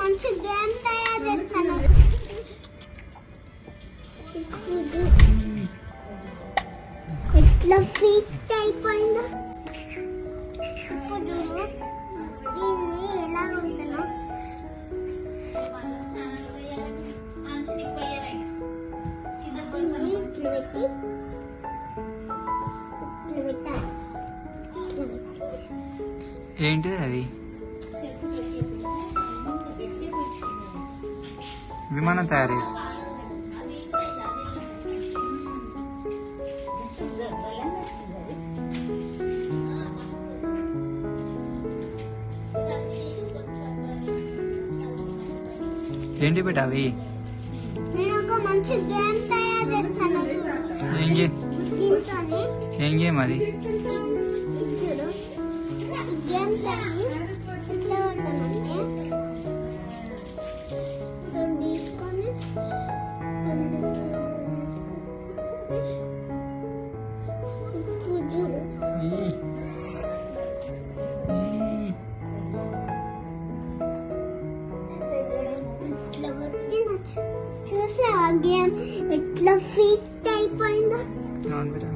మంచి గేమ్ తయారు చేస్తాను. ఎట్లా ఫిట్ అయిపోయిందో. ఇప్పుడు దీన్ని ఎలా ఉంటున్నా ఇట్లా పెట్టి. ఏంటిది అది? విమానం తయారీ. ఏంటి బిడ్డ అవి? ఏం గేమ్ అది? గేమ్ ఎట్లా ఫిట్ అయిపోయిందో ఎట్లా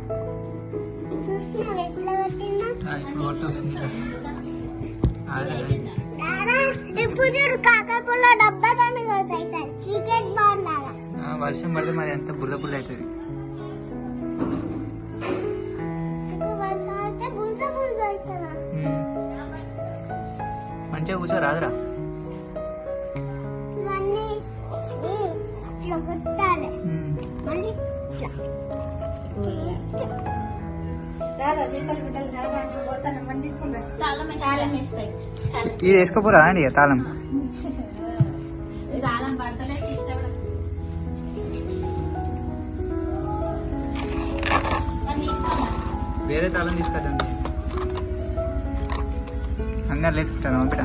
ఇప్పుడు చూడు కాకరపుల్ల డబ్బా తోని కొడతాయి సార్ క్రికెట్ బాల్ లాగా ఆ, వర్షం పడితే మరి ఎంత బుల్ల బుల్ల అవుతుందా మంచిగా కూర్చో రాదురా మళ్ళీ ఇది వేసుకోపోరా అండి తాళం? వేరే తాళం తీసుకొద్దండి అందరు లేచుకుంటాను బిడ్డ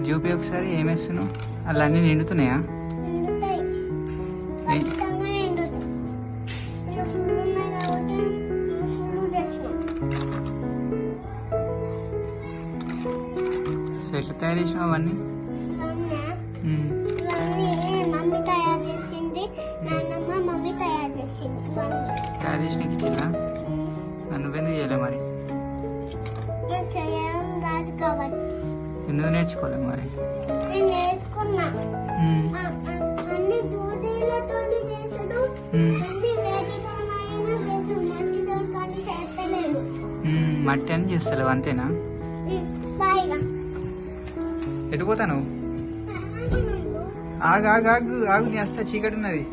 చూపి ఒకసారి ఏం వేస్తున్నావు అలా అన్నీ నిండుతున్నాయా సో ఎట్లా తయారు చేసినావు అవన్నీ? తయారు చేసింది నాన్నమ్మ కానీ చేస్తలేను. ఉమ్, మట్టి అని చేస్తలేవు అంతేనా? ఎటు పోతాను ఆగు ఆగు ఆగు. ఆగు నీ వస్తా చీకటి ఉన్నది.